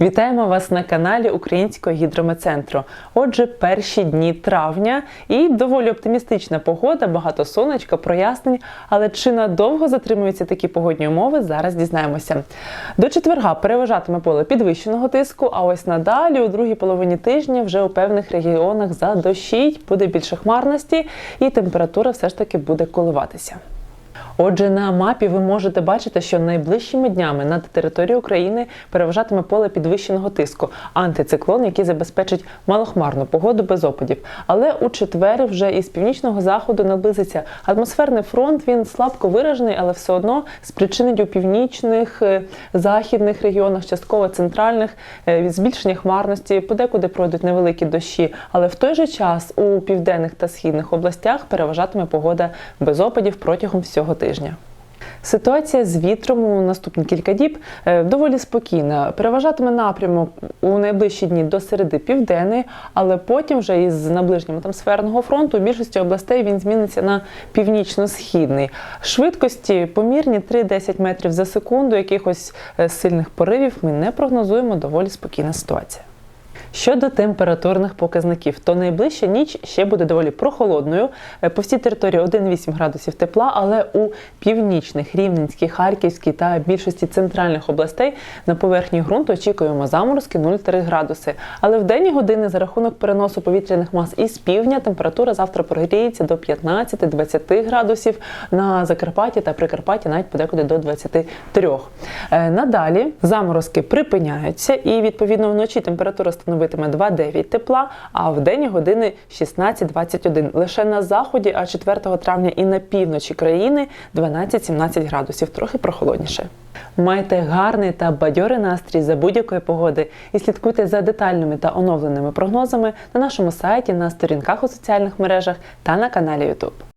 Вітаємо вас на каналі Українського гідрометцентру. Отже, перші дні травня і доволі оптимістична погода, багато сонечка, прояснень. Але чи надовго затримуються такі погодні умови? Зараз дізнаємося. До четверга переважатиме поле підвищеного тиску. А ось надалі, у другій половині тижня, вже у певних регіонах задощить, буде більше хмарності, і температура все ж таки буде коливатися. Отже, на мапі ви можете бачити, що найближчими днями над територією України переважатиме поле підвищеного тиску, антициклон, який забезпечить малохмарну погоду без опадів. Але у четвер вже із північного заходу наблизиться атмосферний фронт. Він слабко виражений, але все одно спричинить у північних е, західних регіонах, частково центральних е, збільшення хмарності. Подекуди пройдуть невеликі дощі. Але в той же час у південних та східних областях переважатиме погода без опадів протягом всього тижня. Ситуація з вітром у наступні кілька діб е, доволі спокійна. Переважатиме напрямок у найближчі дні до середи південний, але потім, вже із наближенням атмосферного фронту, у більшості областей він зміниться на північно-східний. Швидкості помірні 3-10 метрів за секунду. Якихось е, сильних поривів ми не прогнозуємо. Доволі спокійна ситуація. Щодо температурних показників, то найближча ніч ще буде доволі прохолодною. Е, По всій території 1,8 градусів тепла, але у північних, рівненській, харківській та більшості центральних областей на поверхні ґрунту очікуємо заморозки 0,3 градуси. Але в денні години за рахунок переносу повітряних мас із півдня температура завтра прогріється до 15-20 градусів на Закарпатті та Прикарпатті навіть подекуди до 23. Е, Надалі заморозки припиняються, і відповідно вночі температура становитиме 2,9 тепла, а в денні години 16-21. Лише на заході, а 4 травня і на півночі країни 12-17 градусів, трохи прохолодніше. Майте гарний та бадьорий настрій за будь-якої погоди і слідкуйте за детальними та оновленими прогнозами на нашому сайті, на сторінках у соціальних мережах та на каналі YouTube.